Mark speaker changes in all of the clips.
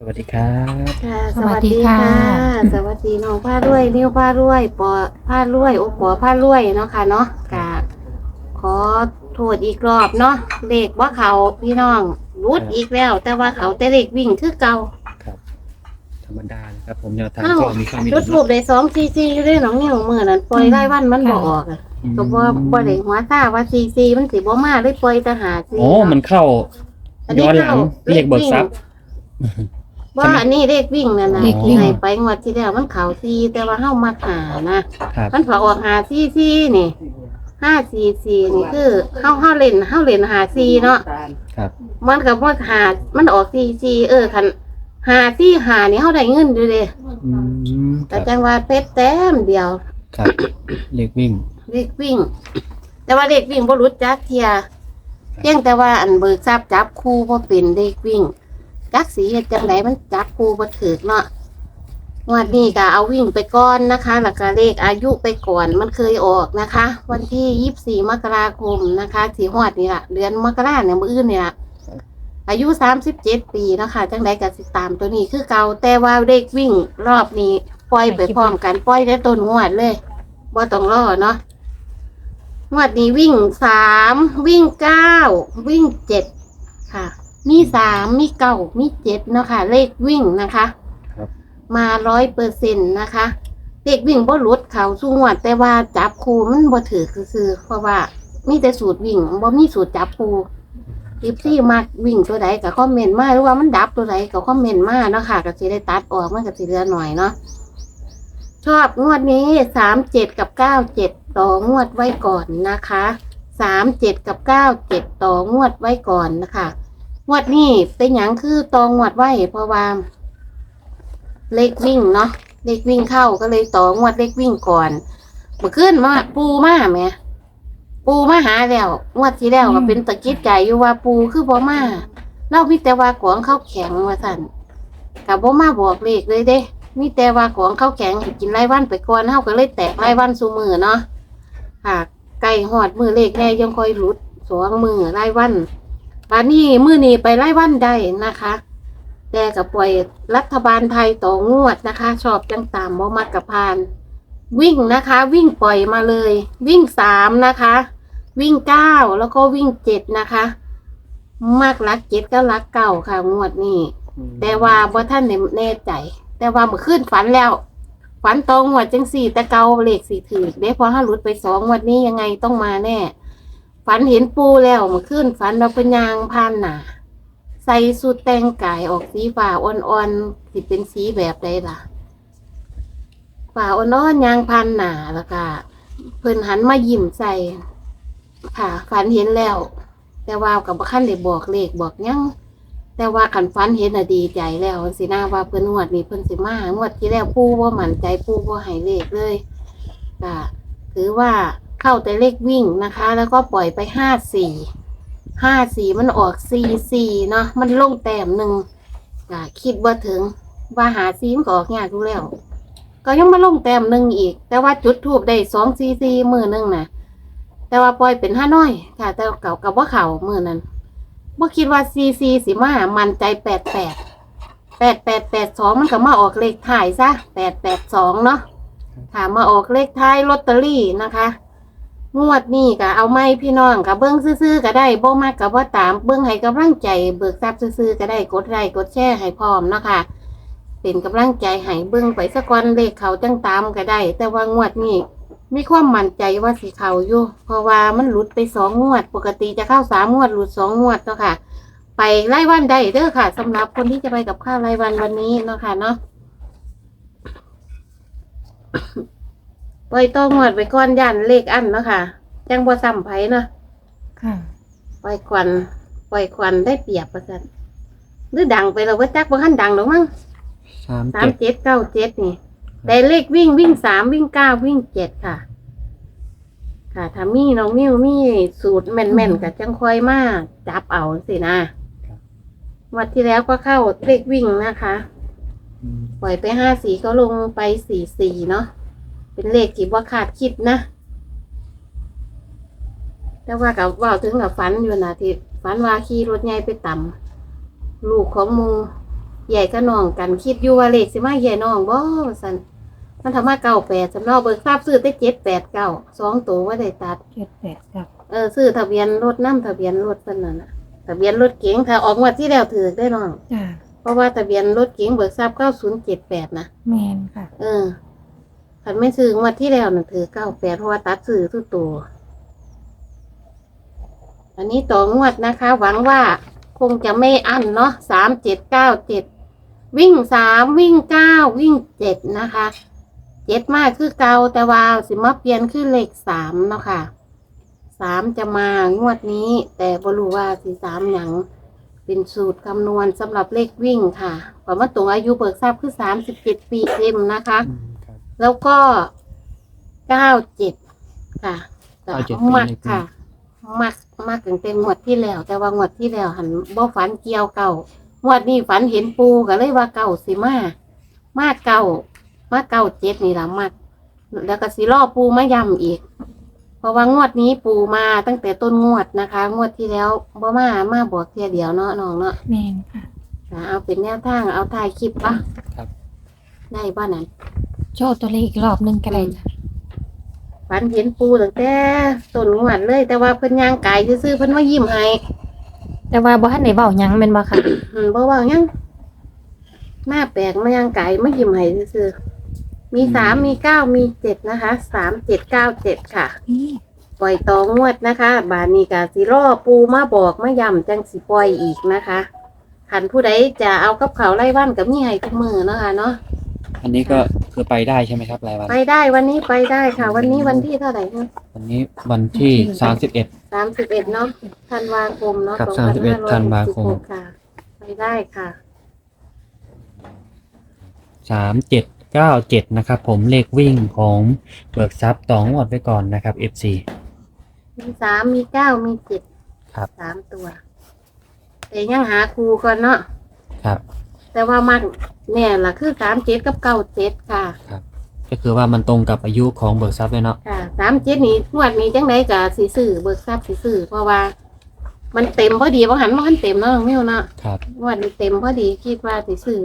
Speaker 1: สวัสดีครับ
Speaker 2: ค่ะ
Speaker 3: สวัสดีค่ะ
Speaker 2: สวัสดีน้องผ้ารวยนิ้วผ้ารวยปอผ้ารวยโอปอผ้ารวยเนาะค่ะเนาะกะขอโทษอีกรอบเนาะเลขว่าเขาพี่น้องรุดอีกแล้ว แต่ว่าเขาแต่เลขวิ่งคือเก่า
Speaker 1: ครับธรรมดานะครับผมแนวทาง
Speaker 2: อ้าว
Speaker 1: ก็มีความมี
Speaker 2: จุดรูปได้สองซีซีอยู่ด้วยน้องนิ้วมือนั้นปล่อยไล่วันมันบออกอะก็บ่บ่ได้หัวซ่าว่าซีซีมันสิบ่มาเลยปล่อยแตหาซี
Speaker 1: โอ้มันเข้า
Speaker 2: อันนี้
Speaker 1: ย้อนหลัง
Speaker 2: เข้า
Speaker 1: เรียกเบิกทรัพย์
Speaker 2: ว่าอันนี้เลขวิ่งนั่นนะ
Speaker 3: เลขวิ่ง
Speaker 2: ให้ไปงวดที่แล้วมันเขาซีแต่ว่าเฮามาหานะ
Speaker 1: ครับ
Speaker 2: มันพอออกหาซีซีนี่ห้าซีซีนี่คือเฮาเฮาเล่นเฮาเล่นหาซีเนาะ
Speaker 1: ครับ
Speaker 2: มันกับว่าหามันออกซีซีเออคันหาซีหานี่เฮาได้เงินอยู่เลย
Speaker 1: อืมค
Speaker 2: แต่
Speaker 1: รับ
Speaker 2: จังว่าเป็ดแต้มเดียว
Speaker 1: ครับเลขวิ่ง
Speaker 2: เลขวิ่ง แต่ว่าเลขวิ่งบ่รู้จักเทียเพียงแต่ว่าอันเบิกทราบจับคู่บ่เป็นเลขวิ่ง จักสีเฮ็ดจังไดมันจับคู่บ่ถูกเนาะงวดนี้ก็เอาวิ่งไปก่อนนะคะแล้วก็เลขอายุไปก่อนมันเคยออกนะคะ วันที่ยี่สิบสี่มกราคมนะคะสีหอดนี่ละเดือนมกราเนี่ยมืออื่นเนี่ยละอายุสามสิบเจ็ดปีนะคะจังไดกับสิตามตัวนี้คือเก่าแต่ว่าเลขวิ่งรอบนี้ปล่อยไปพร้อมกันปล่อยได้ต้นงวดเลยบ่ต้องรอเนาะงวดนี้วิ่งสามวิ่งเก้าวิ่งเจ็ดค่ะ มีสามมีเก้ามีเจ็ดเนาะค่ะ เลขวิ่งนะคะ
Speaker 1: ครับ
Speaker 2: มาร้อยเปอร์เซ็นต์นะคะเด็กวิ่งบ่หลุดเขาสู้งวดแต่ว่าจับครูมันบ่ถือคือๆเพราะว่ามีแต่สูตรวิ่งบ่มีสูตรจับครูทิปที่มักวิ่งตัวใดก็คอมเมนต์มาหรือว่ามันดับตัวใดก็คอมเมนต์มาเนาะค่ะก็สิได้ตัดออกมันก็สิเหลือหน่อยเนาะชอบงวดนี้สามเจ็ดกับเก้าเจ็ดต่องวดไว้ก่อนนะคะสามเจ็ดกับเก้าเจ็ดต่องวดไว้ก่อนนะคะ งวดนี้เป็นหยังคือตองงวดไว้เพราะว่า เลขวิ่งเนาะเลขวิ่งเข้าก็เลยต่องวดเลขวิ่งก่อนเมื่อคืนมาปูมาแหมปูมาหาแล้วงวดที่แล้วก็เป็นตะกิดใจอยู่ว่าปูคือบ่มาเรามีแต่ว่ากวางเข้าแข็งว่าสั่นกับบ่มาบอกเลขเลยเด้ มีแต่ว่ากวางเข้าแข็งให้กินรายวันไปก่อนเฮาก็เลยแตกรายวันสู่มือเนาะค่ะไก่หอดมือเลขแน่ยังคอยหลุดสองมือรายวัน บานนี้มือนี้ไปรายวันได้นะคะ แต่กับปล่อยรัฐบาลไทยต่องวดนะคะ ชอบจังตามบ่มักกับพาน วิ่งนะคะ วิ่งปล่อยมาเลย วิ่งสามนะคะ วิ่งเก้าแล้วก็วิ่งเจ็ดนะคะ มากรักเจ็ดก็รักเก่าค่ะ งวดนี้แต่ว่าบ่ท่านได้แน่ใจ แต่ว่าเมื่อคืนฝันแล้วฝันตองวดจังสี่แต่เกาเลขสี่ถือเด้พอห้าหลุดไปสองงวดนี้ยังไงต้องมาแน่ ฝันเห็นปูแล้วเมื่อคืนฝันเราเป็นยางพานหนาใส่สูทแต่งกายออกสีฟ้าอ่อนๆสิเป็นสีแบบใดล่ะฟ้าอ่อนๆยางพันหนาแล้วก็เพิ่นหันมายิ้มใส่ค่ะ ฝันเห็นแล้ว แต่ว่ากับบ่คันได้บอกเลขบอกยังแต่ว่าขันฝันเห็นนะดีใจแล้วสิหน้าว่าเพิ่นงวดนี้เพิ่นสิมางวดที่แล้วปู่บ่มั่นใจปู่บ่ให้เลขเลยก็ถือว่า เข้าแต่เลขวิ่งนะคะ แล้วก็ปล่อยไปห้าสี่ห้าสี่มันออกสี่สี่เนาะมันลงแต้มหนึ่งคิดว่าถึงว่าหาซีมก็ออกยากอยู่แล้ว ก็ยังมาลงแต้มหนึ่งอีก แต่ว่าจุดทูบได้สองซีซีมือหนึ่งนะแต่ว่าปล่อยเป็นห้าน้อยค่ะ แต่เก่ากับว่าเข่ามือนั้นว่าคิดว่าซีซีสิมามันใจแปดแปดแปดแปดแปดสองมันก็มาออกเลขท้ายซะแปดแปดสองเนาะค่ะมาออกเลขท้ายลอตเตอรี่นะคะ งวดนี้ก็เอาไม่พี่น้องกับเบิ้งซื่อๆก็ได้บ่มากกับว่าตามเบิ้งให้กำลังใจเบิกทรัพย์ซื่อๆก็ได้กดไลค์กดแชร์ให้พร้อมเนาะค่ะเป็นกำลังใจให้เบิ้งไปสักวันเลขเขาจังตามก็ได้ แต่ว่างวดนี้มีความมั่นใจว่าสิเขาอยู่ เพราะว่ามันหลุดไปสองงวด ปกติจะเข้าสามงวดหลุดสองงวดเนาะค่ะ ไปไล่วันได้เด้อค่ะสำหรับคนที่จะไปกับข้าวไล่วันวันนี้เนาะค่ะเนาะ ปล่อยต้องงวดไปก้อนยันเลขอันเนาะค่ะจังบ่ซ้ำไผเนาะ
Speaker 3: ค่ะ
Speaker 2: ปล่อยควันปล่อยควันได้เปรียบประสันหรือดังไปแล้วว่าจักบ่ทันดังหรอกมั้ง
Speaker 1: สาม
Speaker 2: สาม
Speaker 1: เจ็ด
Speaker 2: เจ็ดเก้าเจ็ดนี่ แต่เลขวิ่งวิ่งสามวิ่งเก้าวิ่งเจ็ดค่ะ ค่ะถ้ามีน้องมิวมีสูตรแม่นๆกับจังคอยมาจับเอาสินะงวันที่แล้วก็เข้าเลขวิ่งนะคะ
Speaker 1: อืม
Speaker 2: ปล่อยไปห้าสีก็ลงไปสี่สี่เนาะ เป็นเลขที่ว่าขาดคิดนะ แต่ว่ากับว่าถึงกับฝันอยู่นะที่ฝันว่าขี่รถใหญ่ไปต่ำลูกของหมูใหญ่ก็น้องกันคิดอยู่ว่าเลขสิมาใหญ่น้องบ่สันมันทำมาเก้าแปดสำเนาเบิกทราบซื้อได้เจ็ดแปดเก้าสองตัวว่าได้ตัด
Speaker 3: เจ็ดแปดเก้า
Speaker 2: เออซื้อทะเบียนรถน้ำทะเบียนรถเพิ่นนั่นน่ะทะเบียนรถเก๋งถ้าออกงวดที่แล้วถือได้น้อง
Speaker 3: จ้า
Speaker 2: เพราะว่าทะเบียนรถเก๋งเบิกทราบเก้าศูนย์เจ็ดแปดนะ
Speaker 3: แมนค่ะ
Speaker 2: เออ คันไม่ซื้องวดที่แล้วน่ะถือเก้าแปดเพราะว่าตัดซื้อทุกตัว อันนี้ต่องวดนะคะ หวังว่าคงจะไม่อั้นเนาะสามเจ็ดเก้าเจ็ดวิ่งสามวิ่งเก้าวิ่งเจ็ดนะคะเจ็ดมากคือเก่าแต่ว่าสิมาเปลี่ยนคือเลขสามเนาะค่ะสามจะมางวดนี้ แต่บรู้ว่าสีสามอย่างเป็นสูตรคำนวณสำหรับเลขวิ่งค่ะเพราะว่าตรงอายุเบิกทราบคือสามสิบเจ็ดปีเต็มนะคะ แล้วก็เก้าเจ็ดค่ะ
Speaker 1: 97
Speaker 2: มัก
Speaker 1: เป็นเลข
Speaker 2: ค่ะ มักมักตั้งแต่งวดที่แล้ว แต่ว่างวดที่แล้ว หันบ่ฝันเกี่ยวเก่างวดนี้ฝันเห็นปูก็เลยว่าเก่าสิมามาเก่ามาเก่าเจ็ดนี่ละมักแล้วก็สิล่อปูมาย้ำอีก เพราะว่างวดนี้ปูมาตั้งแต่ต้นงวดนะคะ งวดที่แล้วบ่มามาบอกเทียเดียวเนาะน้องเนาะ
Speaker 3: แมนค่ะ
Speaker 2: อ่าเอาเป็นแนวทางเอาถ่ายคลิปปะ
Speaker 1: ครับ
Speaker 2: ได้บ้านนั้น
Speaker 3: โชว์ตัวเลขอีกรอบหนึงก็ได้จ้ะ
Speaker 2: ฝันเห็นปูตั้งแต่ต้นงวดเลย แต่ว่าเพิ่นย่างกายซื่อๆเพิ่นว่ายิ้มให้
Speaker 3: แต่ว่าบ่ทันได้เว้าหยังแม่นบ่ค่ะ
Speaker 2: อืมบ่เว่าหยังหน้าแปลกมาย่างกายมายิ้มให้ซื่อๆมีสามมีเก้ามีเจ็ดนะคะสามเจ็ดเก้าเจ็ดค่ะ
Speaker 3: นี่
Speaker 2: ปล่อยต่องวดนะคะ บานนี้กาสิรอปูมาบอกมาย้ำจังสิปล่อยอีกนะคะขันผู้ใดจะเอากับเขาวไล่วันกับมีให้ทุกมือเนาะคะเนาะ
Speaker 1: อันนี้ก็ คือไปได้ใช่ไหมครับรายวัน
Speaker 2: ไปได้วันนี้ไปได้ค่ะ วันนี้วันที่เท่าไหร่นะ
Speaker 1: วันนี้วันที่สามสิบเอ็ด
Speaker 2: สามสิบเอ็ดเนาะธันวาคมเนาะ
Speaker 1: ครับ
Speaker 2: 2566
Speaker 1: 31ธันวาคม
Speaker 2: ค่ะ ไปได้ค่ะ
Speaker 1: สามเจ็ดเก้าเจ็ดนะครับ ผมเลขวิ่งของเบิกทรัพย์ต่องวดไว้ก่อนนะครับ FC
Speaker 2: มีสามมีเก้ามีเจ็ด
Speaker 1: ครับ
Speaker 2: สามตัวแต่ยังหาครูก่อนเนาะ
Speaker 1: ครับ
Speaker 2: แต่ว่ามันแน่ล่ะคือสามเจ็ดกับเก้าเจ็ดค่ะ
Speaker 1: ก็คือว่ามันตรงกับอายุของเบิกทรัพย์เลยเนาะ
Speaker 2: ค่ะสามเจ็ดนี้งวดนี้จังไดกับสีสื่อเบิกทรัพย์สีสื่อเพราะว่า มันเต็มพอดีเพราะหันมันเต็มเนาะน้องมิวเนาะ
Speaker 1: ครับ
Speaker 2: งวดนี้เต็มพอดีคิดว่าสีสื่อ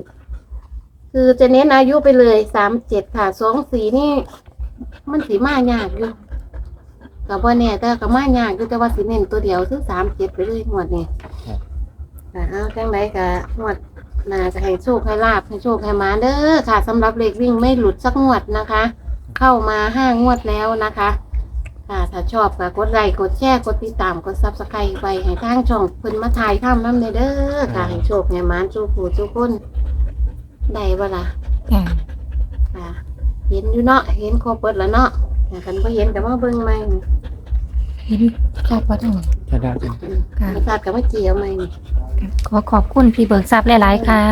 Speaker 2: คือจะเน้นอายุไปเลยสามเจ็ดค่ะสองสีนี่ มันสีมายากอยู่กับว่าเนี่ยแต่ก็มายากอยู่แต่ว่าสีเน้นตัวเดียวคือสามเจ็ดไปเลยงวดนี้
Speaker 1: ครับ
Speaker 2: ค่ะเอาจังไดกับงวด น่าจะให้โชคให้ลาบให้โชคให้หมาเด้อค่ะสำหรับเลขวิ่งไม่หลุดสักงวดนะคะ เข้ามาห้างวดแล้วนะคะ ค่ะถ้าชอบก็กดไลค์กดแชร์กดติดตามกดซับสไครต์ไว้ให้ทางช่องเพิ่นมาถ่ายทำน้ำเด้อค่ะให้โชคให้หมานสู้ผู้สู้คนได้บ่ล่ะ
Speaker 3: จ้า
Speaker 2: ค่ะ เห็นอยู่เนาะเห็นครบเบิดแล้วเนาะแต่กันบ่เห็นก็มาเบิ่งใหม่
Speaker 3: เห็น ชัดบ่ทั้งหมดา
Speaker 1: ได้จริง
Speaker 3: ค่ะ
Speaker 2: มาตัดก็มาเจียวไหม
Speaker 3: ขอขอบคุณพี่เบิกทรัพย์หลาย ๆ ค่ะ